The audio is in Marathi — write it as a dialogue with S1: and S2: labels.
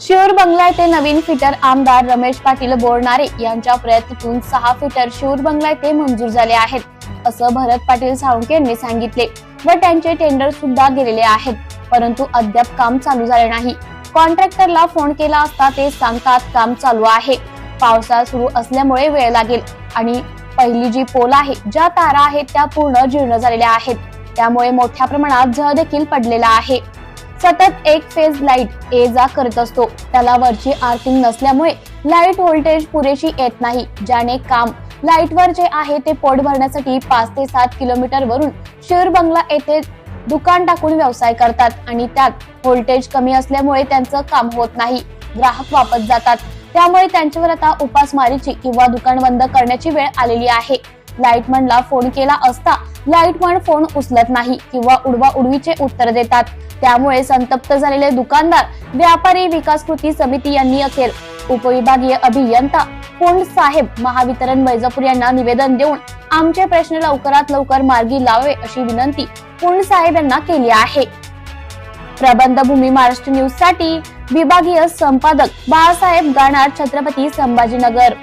S1: शिवर बंगला येथे नवीन फिटर आमदार रमेश पाटील बोरणारे यांच्या प्रयत्नातून सहा फिटर शिवर बंगला येथे मंजूर झाले आहेत असं भरत पाटील साळुंके यांनी सांगितले. व त्यांचे टेंडर सुद्धा गेलेले आहेत परंतु अद्याप काम चालू झाले नाही. कॉन्ट्रॅक्टरला फोन केला असता ते सांगतात काम चालू आहे. पावसाळा सुरू असल्यामुळे वेळ लागेल आणि पहिली जी पोल आहे ज्या तारा आहेत त्या पूर्ण जीर्ण झालेल्या आहेत. त्यामुळे मोठ्या प्रमाणात झळ देखील पडलेला आहे. सतत एक फेज लाइट ये जा करत असतो. त्याला वरची आर्थिंग नसल्यामुळे लाइट व्होल्टेज पुरेशी येत नाही ज्याने काम लाईटवर जे आहे ते पोट भरण्यासाठी पाच ते सात किलोमीटर वरून शिर बंगला येथे दुकान टाकून व्यवसाय करतात आणि त्यात व्होल्टेज कमी असल्यामुळे त्यांचं काम होत नाही ग्राहक वापस जातात. त्यामुळे त्यांच्यावर आता उपासमारीची किंवा दुकान बंद करण्याची वेळ आलेली आहे. लाईटमनला फोन केला असता लाईटमन फोन उचलत नाही किंवा उडवा उडवीचे उत्तर देतात. त्यामुळे संतप्त झालेले दुकानदार व्यापारी विकास कृती समिती यांनी अखेर उपविभागीय अभियंता पुंड साहेब महावितरण वैजापूर यांना निवेदन देऊन आमचे प्रश्न लवकरात लवकर मार्गी लावे अशी विनंती पुंड साहेब यांना केली आहे. प्रबंध भूमी महाराष्ट्र न्यूजसाठी विभागीय संपादक बाळासाहेब गाणार छत्रपती संभाजीनगर.